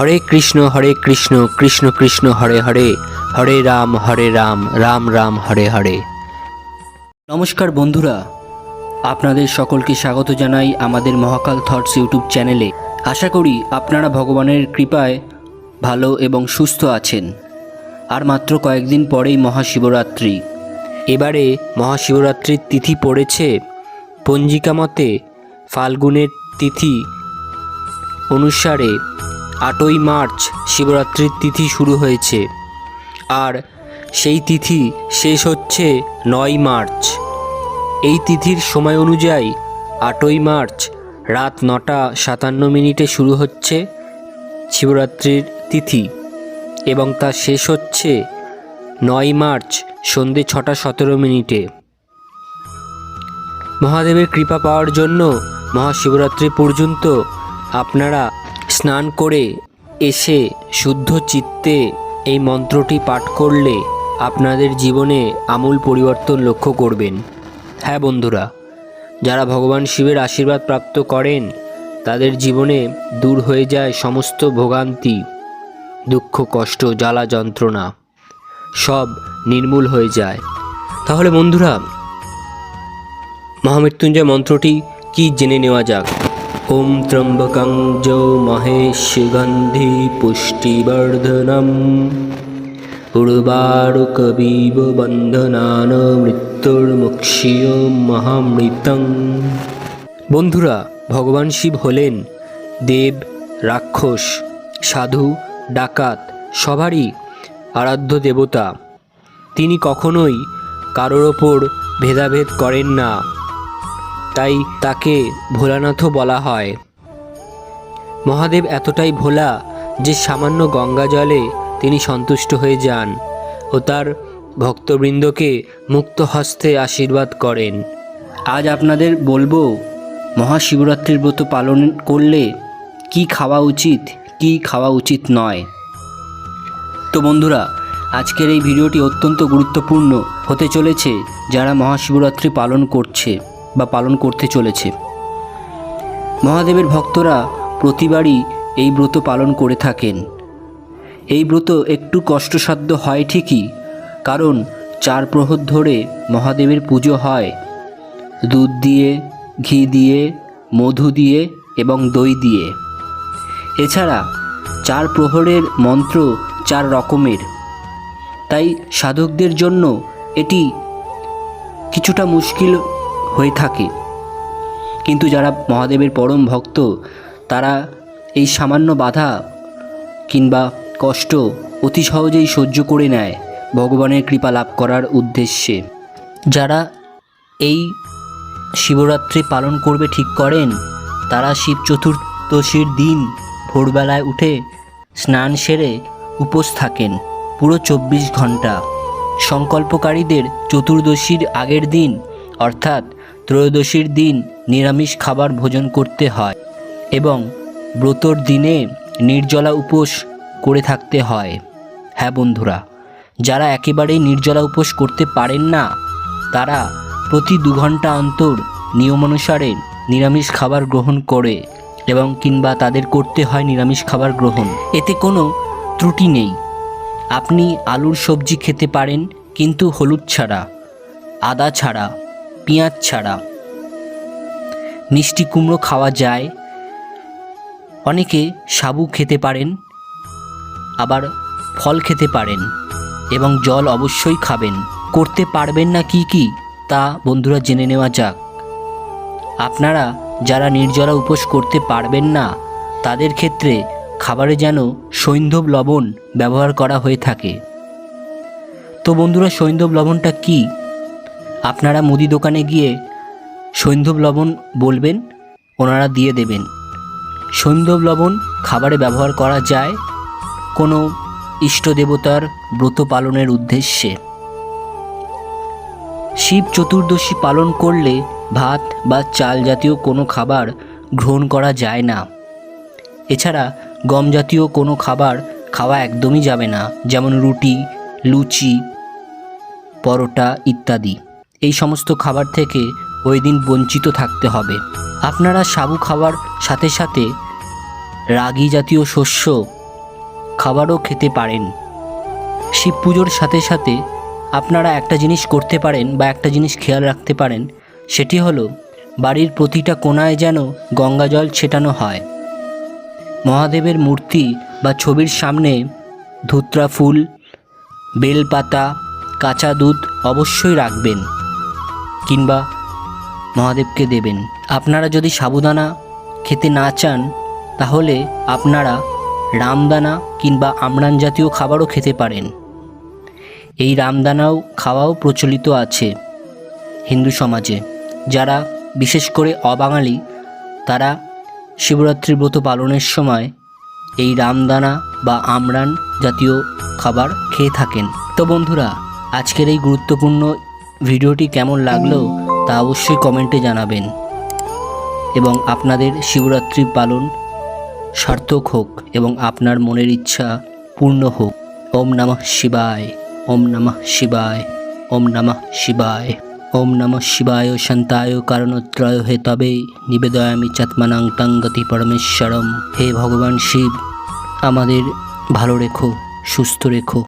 হরে কৃষ্ণ হরে কৃষ্ণ কৃষ্ণ কৃষ্ণ, হরে হরে হরে রাম হরে রাম রাম রাম, হরে হরে। নমস্কার বন্ধুরা, আপনাদের সকলকে স্বাগত জানাই আমাদের মহাকাল থটস ইউটিউব চ্যানেলে। আশা করি আপনারা ভগবানের কৃপায় ভালো এবং সুস্থ আছেন। আর মাত্র কয়েকদিন পরেই মহাশিবরাত্রি। এবারে মহাশিবরাত্রির তিথি পড়েছে পঞ্জিকা মতে, ফাল্গুনের তিথি অনুসারে আটই মার্চ শিবরাত্রির তিথি শুরু হয়েছে। আর সেই তিথি শেষ হচ্ছে নয় মার্চ। এই তিথির সময় অনুযায়ী আটই মার্চ রাত নটা সাতান্ন মিনিটে শুরু হচ্ছে শিবরাত্রির তিথি এবং তা শেষ হচ্ছে নয় মার্চ সন্ধে ছটা সতেরো মিনিটে। মহাদেবের কৃপা পাওয়ার জন্য মহাশিবরাত্রি পর্যন্ত আপনারা স্নান করে এসে শুদ্ধ চিত্তে এই মন্ত্রটি পাঠ করলে আপনাদের জীবনে আমূল পরিবর্তন লক্ষ্য করবেন। হ্যাঁ বন্ধুরা, যারা ভগবান শিবের আশীর্বাদ প্রাপ্ত করেন, তাদের জীবনে দূর হয়ে যায় সমস্ত ভোগান্তি, দুঃখ, কষ্ট, জ্বালা, যন্ত্রণা, সব নির্মূল হয়ে যায়। তাহলে বন্ধুরা, মহামৃত্যুঞ্জয় মন্ত্রটি কি জেনে নেওয়া যাক? ওম ত্রম্বকং যৌ মহেশ গন্ধি পুষ্টিবর্ধনম উর্বারুকবিব বন্ধনান মৃত্যুর্মুক্ষীয় মহামৃতং বন্ধুরা ভগবান শিব হলেন দেব রাক্ষস সাধু ডাকাত সবারই আরাধ্য দেবতা তিনি কখনোই কারোর ওপর ভেদাভেদ করেন না তাই তাকে ভোলানাথও বলা হয়। মহাদেব এতটাই ভোলা যে সামান্য গঙ্গা জলে তিনি সন্তুষ্ট হয়ে যান ও তার ভক্তবৃন্দকে মুক্ত হস্তে আশীর্বাদ করেন। আজ আপনাদের বলব, মহাশিবরাত্রির ব্রত পালন করলে কি খাওয়া উচিত, কি খাওয়া উচিত নয়। তো বন্ধুরা, আজকের এই ভিডিওটি অত্যন্ত গুরুত্বপূর্ণ হতে চলেছে যারা মহাশিবরাত্রি পালন করছে। বা পালন করতে চলেছে। মহাদেবের ভক্তরা প্রতিবারই এই ব্রত পালন করে থাকেন। এই ব্রত একটু কষ্টসাধ্য হয় ঠিকই, কারণ চার প্রহর ধরে মহাদেবের পুজো হয়। দুধ দিয়ে, ঘি দিয়ে, মধু দিয়ে এবং দই দিয়ে। এছাড়া চার প্রহরের মন্ত্র চার রকমের। তাই সাধকদের জন্য এটি কিছুটা মুশকিল হয়ে থাকে। কিন্তু যারা মহাদেবের পরম ভক্ত, তারা এই সামান্য বাধা কিংবা কষ্ট অতি সহজেই সহ্য করে নেয় ভগবানের কৃপা লাভ করার উদ্দেশ্যে। যারা এই শিবরাত্রি পালন করবে ঠিক করেন, তারা শিব চতুর্দশীর দিন ভোরবেলায় উঠে স্নান সেরে উপোস থাকেন পুরো চব্বিশ ঘণ্টা সংকল্পকারীদের চতুর্দশীর আগের দিন, অর্থাৎ ত্রয়োদশীর দিন নিরামিষ খাবার ভোজন করতে হয় এবং ব্রতর দিনে নির্জলা উপোস করে থাকতে হয়। হ্যাঁ বন্ধুরা, যারা একেবারেই নির্জলা উপোস করতে পারেন না, তারা প্রতি দু ঘণ্টা অন্তর নিয়মানুসারে নিরামিষ খাবার গ্রহণ করে এবং কিংবা তাদের করতে হয় নিরামিষ খাবার গ্রহণ। এতে কোনো ত্রুটি নেই। আপনি আলুর সবজি খেতে পারেন, কিন্তু হলুদ ছাড়া, আদা ছাড়া পেঁয়াজ ছাড়া। মিষ্টি কুমড়ো খাওয়া যায়। অনেকে সাবু খেতে পারেন, আবার ফল খেতে পারেন এবং জল অবশ্যই খাবেন। করতে পারবেন না কি কি? তা বন্ধুরা জেনে নেওয়া যাক। আপনারা যারা নির্জলা উপোস করতে পারবেন না, তাদের ক্ষেত্রে খাবারে যেন সৈন্ধব লবণ ব্যবহার করা হয়ে থাকে। তো বন্ধুরা, সৈন্ধব লবণটা কি? আপনারা মুদি দোকানে গিয়ে সৈন্ধব লবণ বলবেন, ওনারা দিয়ে দেবেন। সৈন্ধব লবণ খাবারে ব্যবহার করা যায় কোনো ইষ্ট দেবতার ব্রত পালনের উদ্দেশ্যে। শিব চতুর্দশী পালন করলে ভাত বা চাল জাতীয় কোনো খাবার গ্রহণ করা যায় না। এছাড়া গম জাতীয় কোনো খাবার খাওয়া একদমই যাবে না, যেমন রুটি, লুচি, পরোটা ইত্যাদি। এই সমস্ত খাবার থেকে ওই দিন বঞ্চিত থাকতে হবে। আপনারা সাবু খাবার সাথে সাথে রাগি জাতীয় শস্য খাবারও খেতে পারেন। শিব পুজোর সাথে সাথে আপনারা একটা জিনিস করতে পারেন বা একটা জিনিস খেয়াল রাখতে পারেন, সেটি হলো বাড়ির প্রতিটা কোণায় যেন গঙ্গা জল ছেটানো হয়। মহাদেবের মূর্তি বা ছবির সামনে ধুত্রা ফুল, বেলপাতা, কাঁচা দুধ অবশ্যই রাখবেন। কিংবা মহাদেবকে দেবেন। আপনারা যদি সাবুদানা খেতে না চান, তাহলে আপনারা রামদানা কিংবা আমরান জাতীয় খাবারও খেতে পারেন। এই রামদানাও খাওয়াও প্রচলিত আছে হিন্দু সমাজে। যারা বিশেষ করে অবাঙালি, তারা শিবরাত্রি ব্রত পালনের সময় এই রামদানা বা আমরান জাতীয় খাবার খেয়ে থাকেন। তো বন্ধুরা, আজকের এই গুরুত্বপূর্ণ ভিডিওটি কেমন লাগল তা অবশ্যই কমেন্টে জানাবেন। এবং আপনাদের শিবরাত্রি পালন সার্থক হোক এবং আপনার মনের ইচ্ছা পূর্ণ হোক। ওম নমঃ শিবায়, ওম নমঃ শিবায়, ওম নমঃ শিবায়, ওম নমঃ শিবায় শান্তায় কারণত্রয় হে তবে নিবেদয়ামি চাত্মানাং তঙ্গতি পরমেশ্বরম। হে ভগবান শিব, আমাদের ভালো রেখো, সুস্থ রেখো।